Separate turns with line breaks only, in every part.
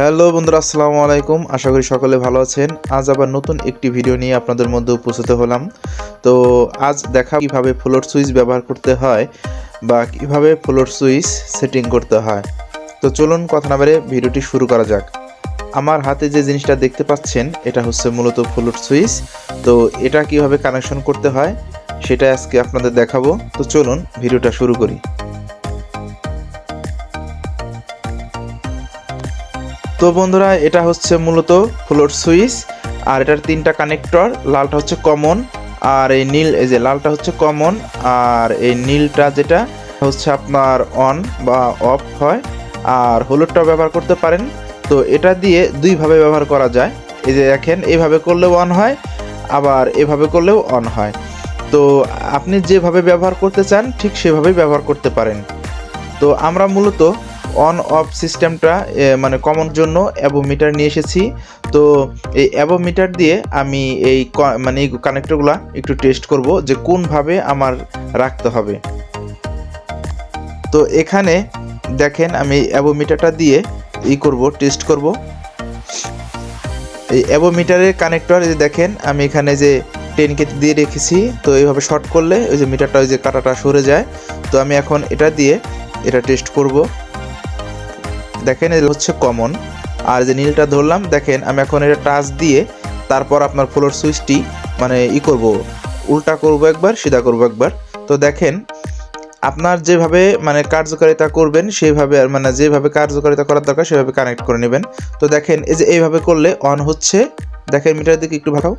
Hello বন্ধুরা, আসসালামু আলাইকুম। আশা করি সকলে ভালো আছেন। আজ আবার নতুন একটি ভিডিও নিয়ে আপনাদের মধ্যে উপস্থিত হলাম। তো আজ দেখা কীভাবে ফ্লোর সুইচ ব্যবহার করতে হয় বা কীভাবে ফ্লোর সুইচ সেটিং করতে হয়। তো চলুন কথা না বারে ভিডিওটি শুরু করা যাক। আমার হাতে যে জিনিসটা দেখতে পাচ্ছেন, এটা হচ্ছে মূলত ফ্লোর সুইচ। তো এটা কীভাবে কানেকশন করতে হয় সেটা আজকে আপনাদের দেখাবো। তো চলুন ভিডিওটা শুরু করি। তো বন্ধুরা, এটা হচ্ছে মূলত ফ্লোর সুইচ, আর এটার তিনটা কানেক্টর, লালটা হচ্ছে কমন, আর এই নীল, এই যে লালটা হচ্ছে কমন, আর এই নীলটা যেটা হচ্ছে আপনার অন বা অফ হয়, আর হলুদটাও ব্যবহার করতে পারেন। তো এটা দিয়ে দুইভাবে ব্যবহার করা যায়। এই যে দেখেন এইভাবে করলেও অন হয়, আবার এভাবে করলেও অন হয়। তো আপনি যেভাবে ব্যবহার করতে চান, ঠিক সেভাবেই ব্যবহার করতে পারেন। তো আমরা মূলত অন অফ সিস্টেমটা মানে কমন জন্য অ্যাবোমিটার নিয়ে এসেছি। তো এই অ্যাবোমিটার দিয়ে আমি এই ক- মানে এই কানেক্টরগুলো একটু টেস্ট করব যে কোনভাবে আমার রাখতে হবে। তো এখানে দেখেন আমি অ্যাবোমিটারটা দিয়ে ই করব, টেস্ট করব। এই অ্যাবোমিটারের কানেক্টর, এই যে দেখেন আমি এখানে যে টেন কেজি দিয়ে রেখেছি, তো এইভাবে শর্ট করলে ওই যে মিটারটা, ওই যে কাটাটা সরে যায়। তো আমি এখন এটা দিয়ে এটা টেস্ট করব। দেখেন এটা হচ্ছে কমন আর যে নীলটা ধরলাম, দেখেন, আমি এখন এটা টাচ দিয়ে তারপর আপনার ফ্লোর সুইচটি মানে ই করব, উল্টা করব একবার, সিধা করব একবার। তো দেখেন, আপনার যেভাবে মানে কার্যকারিতা করবেন সেইভাবে মানে যেভাবে কার্যকারিতা করার দরকার, সেভাবে কানেক্ট করে নেবেন। তো দেখেন, এই যে এইভাবে করলে অন হচ্ছে, দেখেন মিটার দিকে একটু ভাগাও।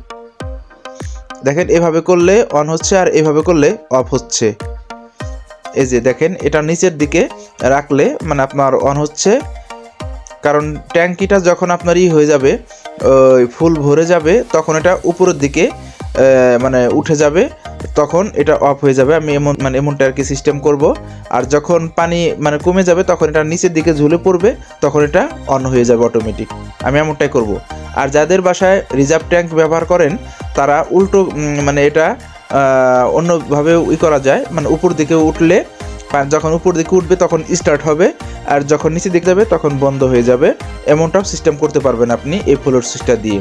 দেখেন, এভাবে করলে অন হচ্ছে আর এভাবে করলে অফ হচ্ছে। এই যে দেখেন, এটা নিচের দিকে রাখলে মানে আপনার অন হচ্ছে কারণ ট্যাঙ্কিটা যখন আপনার ই হয়ে যাবে ফুল ভরে যাবে, তখন এটা উপরের দিকে মানে উঠে যাবে, তখন এটা অফ হয়ে যাবে। আমি এমন মানে এমনটা আর কি সিস্টেম করব। আর যখন পানি মানে কমে যাবে, তখন এটা নিচের দিকে ঝুলে পড়বে, তখন এটা অন হয়ে যাবে অটোমেটিক আমি এমনটাই করব। আর যাদের বাসায় রিজার্ভ ট্যাঙ্ক ব্যবহার করেন, তারা উল্টো মানে এটা অন্যভাবে ই করা যায়। মানে উপর দিকে উঠলে যখন উপর দিকে উঠবে তখন স্টার্ট হবে, আর যখন নিচে দিকে যাবে তখন বন্ধ হয়ে যাবে। এমনটাও সিস্টেম করতে পারবেন আপনি এই ফ্লোর সুইচটা দিয়ে।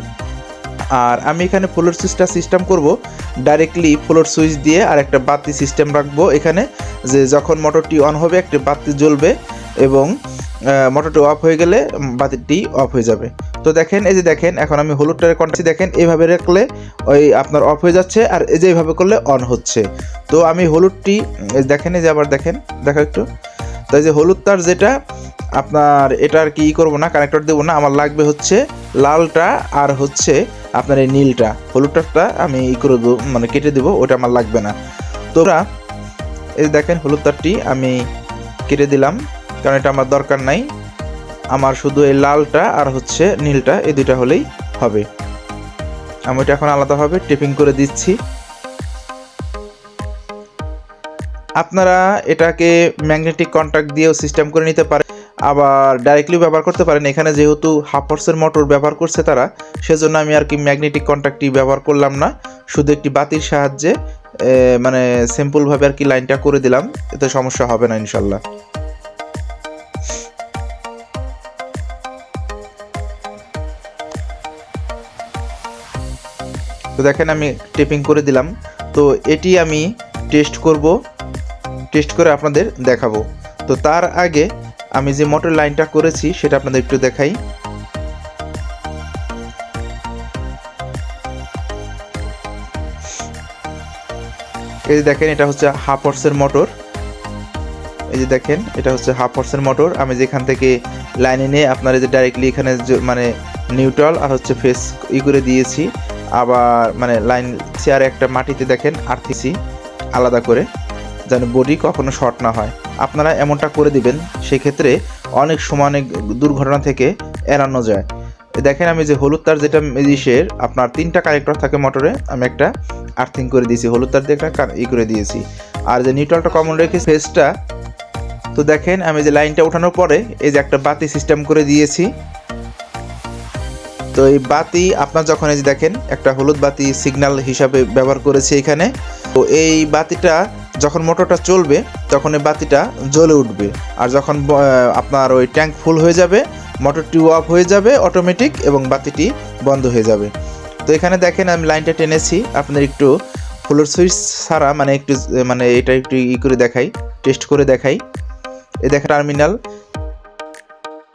আর আমি এখানে ফ্লোর সুইচটা সিস্টেম করব ডাইরেক্টলি ফ্লোর সুইচ দিয়ে আর একটা বাতি সিস্টেম রাখব এখানে, যে যখন মোটরটি অন হবে, একটা বাতি জ্বলবে এবং মোটরটি অফ হয়ে গেলে বাতিটি অফ হয়ে যাবে। তো দেখেন, এই যে দেখেন, এখন আমি হলুদটার কন্টাক্ট দেখেন, এইভাবে রাখলে ওই আপনার অফ হয়ে যাচ্ছে আর এই যে এইভাবে করলে অন হচ্ছে। তো আমি হলুদটি দেখেন, এই যে আবার দেখেন দেখো একটু। তো এই যে হলুদ তার যেটা, আপনার এটা আর কি করব না কানেক্টর দেবো না, আমার লাগবে হচ্ছে লালটা আর হচ্ছে আপনার এই নীলটা। হলুদটা আমি ই করে দেবো মানে কেটে দেবো, ওটা আমার লাগবে না। তো ওরা এই দেখেন হলুদ তারটি আমি কেটে দিলাম, কারণ এটা আমার দরকার নাই। আমার শুধু এই লালটা আর হচ্ছে নীলটা, এই দুইটা হলেই হবে। আমি এটা এখন আলাদাভাবে টিপিং করে দিচ্ছি। আপনারা এটাকে ম্যাগনেটিক কন্ট্যাক্ট দিয়েও সিস্টেম করে নিতে পারেন, আবার ডাইরেক্টলি ব্যবহার করতে পারেন। এখানে যেহেতু হাফ হর্সের মোটর ব্যবহার করছে তারা, সেজন্য আমি আর কি ম্যাগনেটিক কন্ট্যাক্টটি ব্যবহার করলাম না। শুধু একটি বাতির সাহায্যে মানে সিম্পলভাবে আর কি লাইনটা করে দিলাম, এতে সমস্যা হবে না, ইনশাল্লাহ। তো দেখেন আমি টেপিং করে দিলাম। তো এটি আমি টেস্ট করব, টেস্ট করে আপনাদের দেখাবো। তো তার আগে আমি যে মোটর লাইনটা করেছি, সেটা আপনাদের একটু দেখাই। এই যে দেখেন, এটা হচ্ছে হাফ হর্সের মোটর। এই যে দেখেন, এটা হচ্ছে হাফ হর্সের মোটর। আমি যেখান থেকে লাইনে নিয়ে আপনার যে ডাইরেক্টলি এখানে মানে নিউট্রাল আর হচ্ছে ফেস ই করে দিয়েছি। আবার মানে লাইন চেয়ারে একটা মাটিতে দেখেন আর্থিসি আলাদা করে, যেন বডি কখনো শর্ট না হয়। আপনারা এমনটা করে দিবেন, সেক্ষেত্রে অনেক সময়, অনেক দুর্ঘটনা থেকে এড়ানো যায়। দেখেন আমি যে হলুদ তার যেটা ইসের আপনার তিনটা কানেক্টর থাকে মোটরে, আমি একটা আর্থিং করে দিয়েছি। হলুদ তার দিয়ে একটা ই করে দিয়েছি। আর যে নিউট্রালটা কমন রেখে ফেসটা তো দেখেন আমি যে লাইনটা ওঠানোর পরে, এই যে একটা বাতি সিস্টেম করে দিয়েছি। তো এই বাতি, আপনার যখন এই দেখেন, একটা হলুদ বাতি সিগন্যাল হিসাবে ব্যবহার করেছি এখানে, তো এই বাতিটা যখন মোটরটা চলবে, তখন এই বাতিটা জ্বলে উঠবে। আর যখন আপনার ওই ট্যাঙ্ক ফুল হয়ে যাবে, মোটরটি অফ হয়ে যাবে অটোমেটিক এবং বাতিটি বন্ধ হয়ে যাবে। তো এখানে দেখেন, আমি লাইনটা টেনেছি, আপনার একটু ফ্লোর সুইচ ছাড়া মানে একটু মানে এটা একটু ই করে দেখাই, টেস্ট করে দেখাই। এই দেখেন, টার্মিনাল।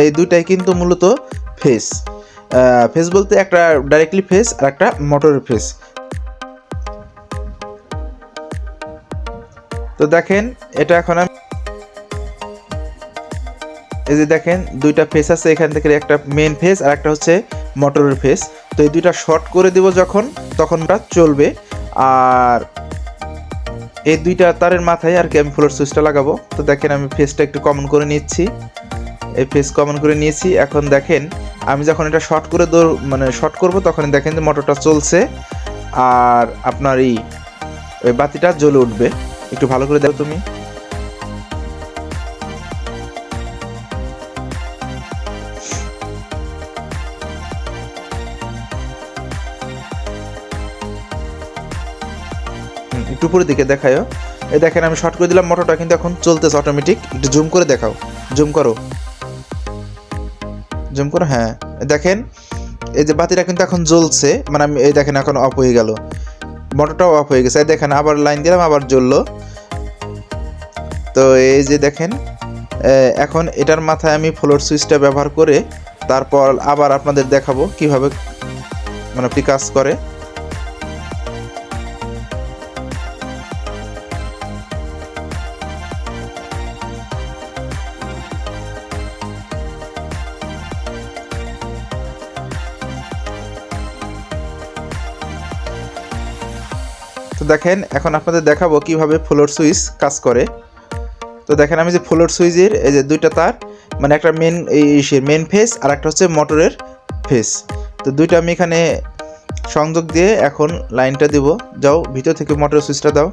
এই দুটাই কিন্তু মূলত ফেস। ফেস বলতে একটা ডাইরেক্টলি ফেস আর একটা মোটরের ফেস তো দেখেন, এটা এখন আমি এই যে দেখেন, দুইটা ফেস আছে, এখান থেকে একটা মেন ফেস আর একটা হচ্ছে মোটরের ফেস তো এই দুইটা শর্ট করে দিব যখন, তখন ওটা চলবে। আর এই দুইটা তারের মাথায় আর কি আমি ফ্লোর সুইচটা লাগাবো। তো দেখেন, আমি ফেসটা একটু কমন করে নিচ্ছি। এই ফেস কমন করে নিয়েছি। এখন দেখেন, আমি যখন এটা শর্ট করে দৌড় মানে শর্ট করব তখন দেখেন যে মোটরটা চলছে, আর আপনার এই ওই বাতিটা জ্বলে উঠবে। একটু ভালো করে দেখো তুমি। একটু উপরের দিকে দেখায়ও এই দেখেন, আমি শর্ট করে দিলাম মোটরটা কিন্তু এখন চলতেছে অটোমেটিক একটু জুম করে দেখাও। জুম করো। জুম করো হ্যাঁ। দেখেন, এই যে বাতিটা কিন্তু এখন জ্বলছে মানে আমি এই দেখেন এখন অফ হয়ে গেল। মোটরটাও অফ হয়ে গেছে। দেখেন, আবার লাইন দিলাম, আবার জ্বললো। তো এই যে দেখেন এখন এটার মাথায় আমি ফ্লোর সুইচটা ব্যবহার করে তারপর আবার আপনাদের দেখাবো কীভাবে মানে কাজ করে। দেখেন, এখন আপনাদের দেখাবো কীভাবে ফ্লোর সুইচ কাজ করে। তো দেখেন, আমি যে ফ্লোর সুইচের এই যে দুইটা তার মানে একটা মেন এই মেন ফেস আর একটা হচ্ছে মোটরের ফেস তো দুইটা আমি এখানে সংযোগ দিয়ে এখন লাইনটা দিব। যাও, ভিতর থেকে মোটর সুইচটা দাও।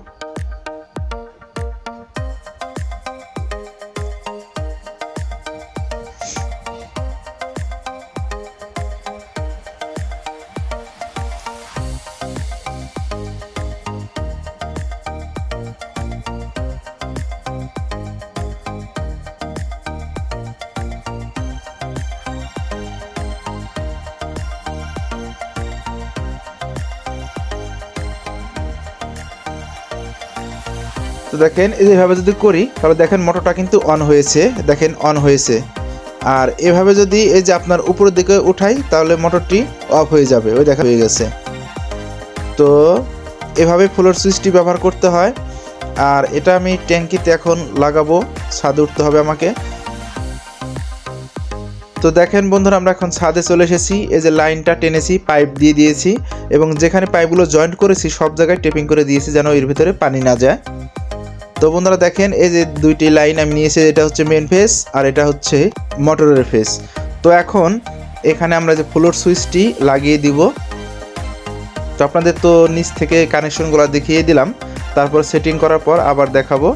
দেখেন এইভাবে যদি করি, তাহলে দেখেন মোটরটা কিন্তু অন হয়েছে। দেখেন অন হয়েছে। আর এভাবে যদি এই যে আপনার উপরের দিকে উঠাই, তাহলে মোটরটি অফ হয়ে যাবে। ওই দেখা হয়ে গেছে। তো এভাবে ফ্লোর সুইচটি ব্যবহার করতে হয়। আর এটা আমি ট্যাঙ্কিতে এখন লাগাবো। ছাদে উঠতে হবে আমাকে। তো দেখেন বন্ধুরা, আমরা এখন ছাদে চলে এসেছি। এই যে লাইনটা টেনেছি, পাইপ দিয়ে দিয়েছি। এবং যেখানে পাইপগুলো জয়েন্ট করেছি, সব জায়গায় টেপিং করে দিয়েছি যেন এর ভিতরে পানি না যায়। তো বন্ধুরা দেখেন, এই যে দুইটি লাইন আমি নিয়েছি, এটা হচ্ছে মেন ফেস আর এটা হচ্ছে মোটরের ফেস তো এখন এখানে আমরা যে ফ্লোর সুইচটি লাগিয়ে দিব, তো আপনাদের তো নিচ থেকে কানেকশনগুলো দেখিয়ে দিলাম। তারপর সেটিং করার পর আবার দেখাবো।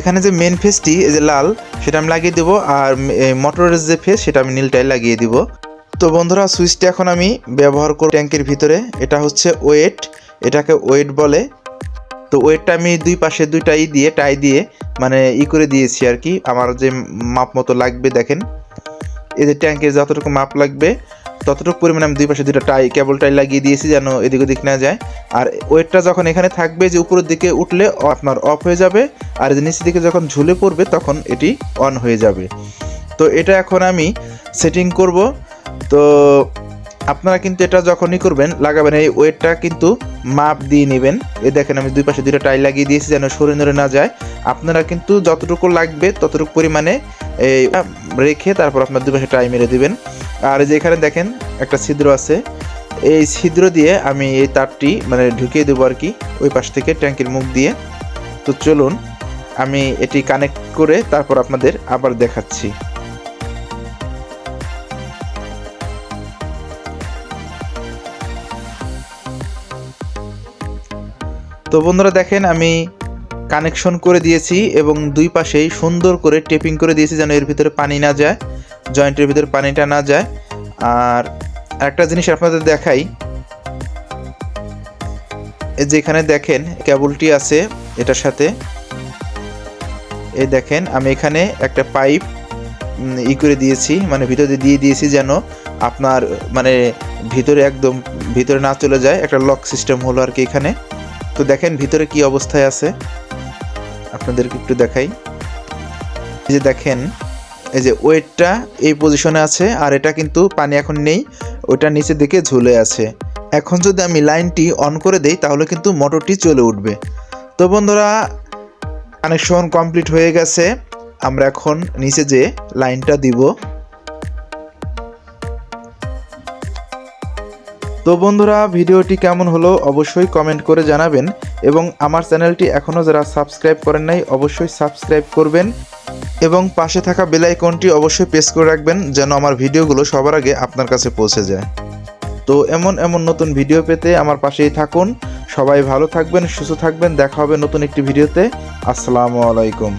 এখানে যে মেন ফেসটি এই যে লাল, সেটা আমি লাগিয়ে দেবো। আর মোটরের যে ফেস সেটা আমি নীলটাই লাগিয়ে দিব। তো বন্ধুরা, সুইচটা এখন আমি ব্যবহার করব ট্যাঙ্কের ভিতরে। এটা হচ্ছে ওয়েট, এটাকে ওয়েট বলে। তো ওয়েটটা আমি দুই পাশে দুইটাই দিয়ে, টাই দিয়ে মানে ই করে দিয়েছি আর কি। আমার যে মাপ মতো লাগবে, দেখেন। এই যে ট্যাঙ্কের যতটুকু মাপ লাগবে ততটুকু পরিমাণে আমি দুই পাশে দুটো টাই কেবল টাই লাগিয়ে দিয়েছি যেন এদিক ওদিক না যায়। আর ওয়েটটা যখন এখানে থাকবে যে উপরের দিকে উঠলে আপনার অফ হয়ে যাবে, আর যে নিচের দিকে যখন ঝুলে পড়বে তখন এটি অন হয়ে যাবে। তো এটা এখন আমি সেটিং করব। তো আপনারা কিন্তু এটা যখনই করবেন, লাগাবেন এই ওয়েটটা কিন্তু মাপ দিয়ে নেবেন। এই দেখেন আমি দুই পাশে দুটো টাই লাগিয়ে দিয়েছি যেন সরে নড়ে না যায়। আপনারা কিন্তু যতটুকু লাগবে ততটুকু পরিমাণে এই রেখে তারপর আপনার দুই পাশে টাই মেরে দিবেন। আর যে এখানে দেখেন একটা ছিদ্র আছে। এই ছিদ্র দিয়ে আমি এই তারটি মানে ঢুকিয়ে দেবো আর কি ওই পাশ থেকে ট্যাঙ্কির মুখ দিয়ে। তো চলুন, আমি এটি কানেক্ট করে তারপর আপনাদের আবার দেখাচ্ছি। তো বন্ধুরা দেখেন, আমি কানেকশন করে দিয়েছি এবং দুই পাশেই সুন্দর করে টেপিং করে দিয়েছি যেন এর ভিতরে পানি না যায় জয়েন্টের ভিতরে পানিটা না যায়। আর একটা জিনিস আপনাদের দেখাই। এই যে এখানে দেখেন কেবলটি আছে এটার সাথে। এই দেখেন, আমি এখানে একটা পাইপ ই করে দিয়েছি মানে ভিতরে দিয়ে দিয়েছি যেন আপনার মানে ভিতরে একদম ভিতরে না চলে যায়, একটা লক সিস্টেম হলো আর কি এখানে। তো দেখেন ভিতরে কি অবস্থায় আছে। আপনাদেরকে একটু দেখাই। এই যে দেখেন, এই যে ওয়েটটা এই পজিশনে আছে, আর এটা কিন্তু পানি এখন নেই ওইটা নিচের দিকে ঝুলে আছে। এখন যদি আমি লাইনটি অন করে দেই, তাহলে কিন্তু মোটরটি চলে উঠবে। তো বন্ধুরা কানেকশন কমপ্লিট হয়ে গেছে। আমরা এখন নিচে যে লাইনটা দিব তো বন্ধুরা, ভিডিওটি কেমন হলো অবশ্যই কমেন্ট করে জানাবেন এবং আমার চ্যানেলটি এখনও যারা সাবস্ক্রাইব করেন নাই, অবশ্যই সাবস্ক্রাইব করবেন এবং পাশে থাকা বেল আইকনটি অবশ্যই প্রেস করে রাখবেন যেন আমার ভিডিওগুলো সবার আগে আপনার কাছে পৌঁছে যায়। তো এমন এমন নতুন ভিডিও পেতে আমার পাশেই থাকুন। সবাই ভালো থাকবেন, সুস্থ থাকবেন। দেখা হবে নতুন একটি ভিডিওতে আসসালামু আলাইকুম।